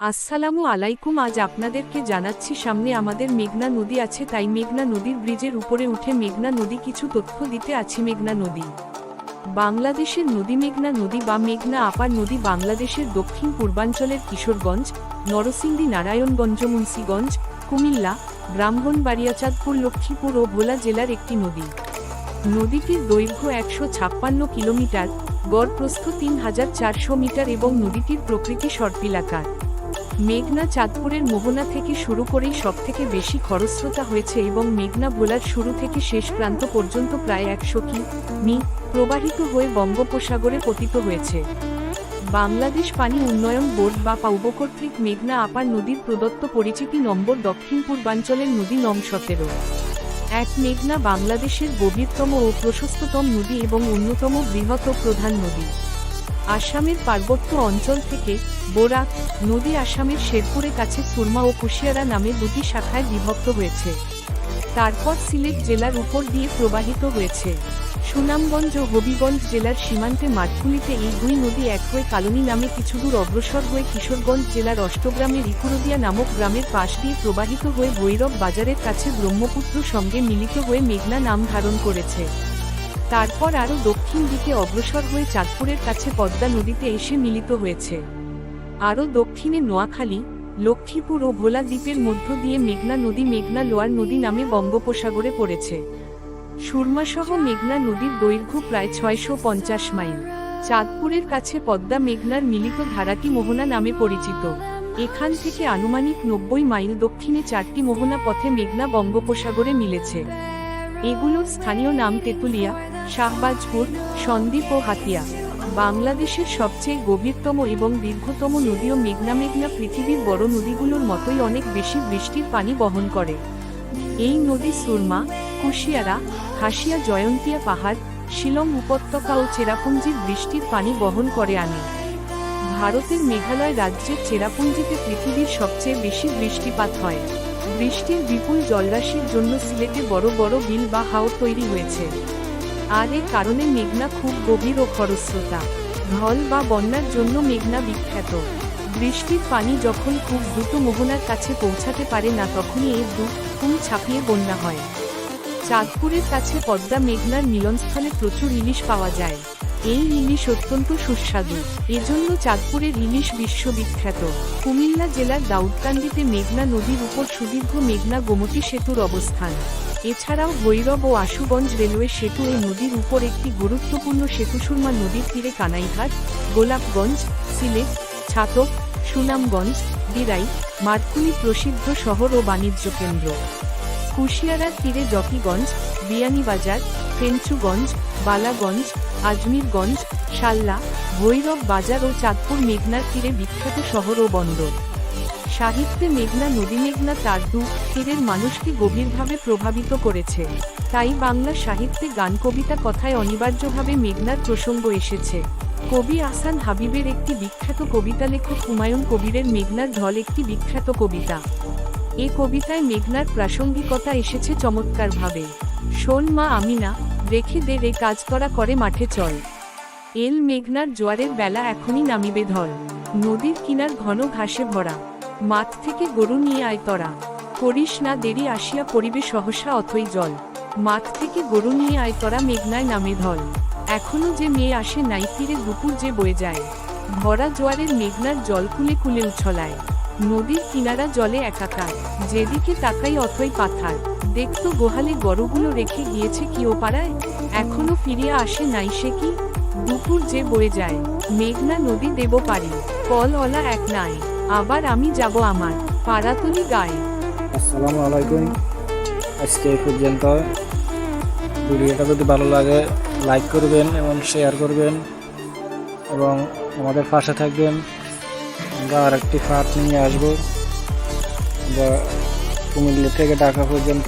আসসালামু আলাইকুম, আজ আপনাদেরকে জানাচ্ছি, সামনে আমাদের মেঘনা নদী আছে, তাই মেঘনা নদীর ব্রিজের উপরে উঠে মেঘনা নদী কিছু তথ্য দিতে আছি। মেঘনা নদী বাংলাদেশের নদী, মেঘনা নদী বা মেঘনা আপার নদী বাংলাদেশের দক্ষিণ পূর্বাঞ্চলের কিশোরগঞ্জ, নরসিংদী, নারায়ণগঞ্জ, মুন্সীগঞ্জ, কুমিল্লা ব্রাহ্মণবাড়িয়া চাঁদপুর, লক্ষ্মীপুর ও ভোলা জেলার একটি নদী। নদীটির দৈর্ঘ্য একশো ছাপ্পান্ন কিলোমিটার, গড় প্রস্থ তিন হাজার চারশো মিটার এবং নদীটির প্রকৃতি সর্পিলাকার। মেঘনা চাঁদপুরের মোহনা থেকে শুরু করেই সবথেকে বেশি খরস্রোতা হয়েছে এবং মেঘনা ভোলার শুরু থেকে শেষ প্রান্ত পর্যন্ত প্রায় একশো কি, মি, প্রবাহিত হয়ে বঙ্গোপসাগরে পতিত হয়েছে। বাংলাদেশ পানি উন্নয়ন বোর্ড বা পাউব কর্তৃক মেঘনা আপার নদীর প্রদত্ত পরিচিতি নম্বর দক্ষিণ পূর্বাঞ্চলের নদী নম সতেরো। এক মেঘনা বাংলাদেশের গভীরতম ও প্রশস্ততম নদী এবং অন্যতম বৃহৎ প্রধান নদী। আসামের পার্বত্য অঞ্চল থেকে বোরাক, নদী আসামের শেরপুরের কাছে সুরমা ও কুশিয়ারা নামে দুটি শাখায় বিভক্ত হয়েছে। তারপর সিলেট জেলার উপর দিয়ে প্রবাহিত হয়েছে। সুনামগঞ্জ ও হবিগঞ্জ জেলার সীমান্তে মাঠকুলিতে এই দুই নদী এক হয়ে কালনী নামে কিছুদূর অগ্রসর হয়ে কিশোরগঞ্জ জেলার অষ্টগ্রামের ইকুরদিয়া নামক গ্রামের পাশ দিয়ে প্রবাহিত হয়ে ভৈরব বাজারের কাছে ব্রহ্মপুত্র সঙ্গে মিলিত হয়ে মেঘনা নাম ধারণ করেছে। তারপর আরও দক্ষিণ দিকে অগ্রসর হয়ে চাঁদপুরের কাছে পদ্মা নদীতে এসে মিলিত হয়েছে। আরও দক্ষিণে নোয়াখালী, লক্ষ্মীপুর ও ভোলা দ্বীপের মধ্য দিয়ে মেঘনা নদী মেঘনা লোয়ার নদী নামে বঙ্গোপসাগরে পড়েছে। সুরমাসহ মেঘনা নদীর দৈর্ঘ্য প্রায় ছয়শো পঞ্চাশ মাইল। চাঁদপুরের কাছে পদ্মা মেঘনার মিলিত ধারাটি মোহনা নামে পরিচিত। এখান থেকে আনুমানিক নব্বই মাইল দক্ষিণে চারটি মোহনা পথে মেঘনা বঙ্গোপসাগরে মিলেছে। এগুলোর স্থানীয় নাম তেঁতুলিয়া শাহবাজপুর সন্দ্বীপ ও হাতিয়া। বাংলাদেশের সবচেয়ে গভীরতম এবং দীর্ঘতম নদীও মেঘনা মেঘনা পৃথিবীর বড় নদীগুলোর মতোই অনেক বেশি বৃষ্টির পানি বহন করে। এই নদী সুরমা, কুশিয়ারা, হাসিয়া জয়ন্তিয়া পাহাড়, শিলং উপত্যকা ও চেরাপুঞ্জির বৃষ্টির পানি বহন করে আনে। ভারতের মেঘালয় রাজ্যের চেরাপুঞ্জিতে পৃথিবীর সবচেয়ে বেশি বৃষ্টিপাত হয়। বৃষ্টির বিপুল জলরাশির জন্য সিলেটে বড় বড় বিল বা হাওর তৈরি হয়েছে। আর এ কারণে মেঘনা খুব গভীর ও খরস্রোতা। ঢল বা বন্যার জন্য মেঘনা বিখ্যাত। বৃষ্টির পানি যখন খুব দ্রুত মোহনার কাছে পৌঁছাতে পারে না, তখনই এর দু ফুল ছাপিয়ে বন্যা হয়। চাঁদপুরের কাছে পদ্মা মেঘনার মিলনস্থলে প্রচুর ইলিশ পাওয়া যায়। এই ইলিশ অত্যন্ত সুস্বাদু। এজন্য চাঁদপুরের ইলিশ বিশ্ববিখ্যাত। কুমিল্লা জেলার দাউদকান্দিতে মেঘনা নদীর উপর সুদীর্ঘ মেঘনা গোমতী সেতুর অবস্থান। এছাড়াও ভৈরব ও আশুগঞ্জ রেলওয়ে সেতু এই নদীর উপর একটি গুরুত্বপূর্ণ সেতু সুরমা নদীর তীরে কানাইঘাট, গোলাপগঞ্জ, সিলেট, ছাতক, সুনামগঞ্জ, বিরাই মার্কুলি প্রসিদ্ধ শহর ও বাণিজ্য কেন্দ্র। কুশিয়ারার তীরে জকিগঞ্জ, বিয়ানীবাজার ফেঞ্চুগঞ্জ বালাগঞ্জ, আজমিরগঞ্জ, শাল্লা, ভৈরব বাজার ও চাঁদপুর মেঘনার তীরে বিখ্যাত শহর ও বন্দর। সাহিত্যে মেঘনা, নদী মেঘনা তার দু তীরের মানুষকে গভীরভাবে প্রভাবিত করেছে। তাই বাংলা সাহিত্যে গান, কবিতা কথায় অনিবার্যভাবে মেঘনার প্রসঙ্গ এসেছে। কবি আসান হাবিবের একটি বিখ্যাত কবিতা লেখক হুমায়ুন কবিরের মেঘনার ঢল একটি বিখ্যাত কবিতা। এ কবিতায় মেঘনার প্রাসঙ্গিকতা এসেছে চমৎকারভাবে। শোন মা আমিনা রেখে দে রে কাজ করা করে মাঠে চল। এল মেঘনার জোয়ারের বেলা এখনই নামিবে ধল। নদীর কিনার ঘন ঘাসে ভরা। মাঠ থেকে গরু নিয়ে আয় তরা। করিস না দেরি আসিয়া পরিবে সহসা অথই জল। মাঠ থেকে গরু নিয়ে আয় তরা মেঘনায় নামে ধল। এখনও যে মেয়ে আসে নাই তীরে দুপুর যে বয়ে যায়। ভরা জোয়ারের মেঘনার জল কুলে কুলে উছলায়। নদীর কিনারা জলে একাকার। যেদিকে তাকাই অথই পাথার। দেখতো গোহালে গরুগুলো রেখে গিয়েছে কি ও পাড়ায়? এখনও ফিরিয়া আসে নাই সে কি? দুপুর যে বয়ে যায়। মেঘনা নদী দেব পারি। কল অলা এক নাই। আবার আমি যাব আমার। পাড়াতলি গায়ে। আসসালামু আলাইকুম। আজকে এই পর্যন্ত। ভিডিওটা যদি ভালো লাগে লাইক করবেন এবং শেয়ার করবেন। এবং আমাদের পাশে থাকবেন। আমরা আরেকটি পার্ট নিয়ে আসব আমরা কুমিল্লা থেকে ঢাকা পর্যন্ত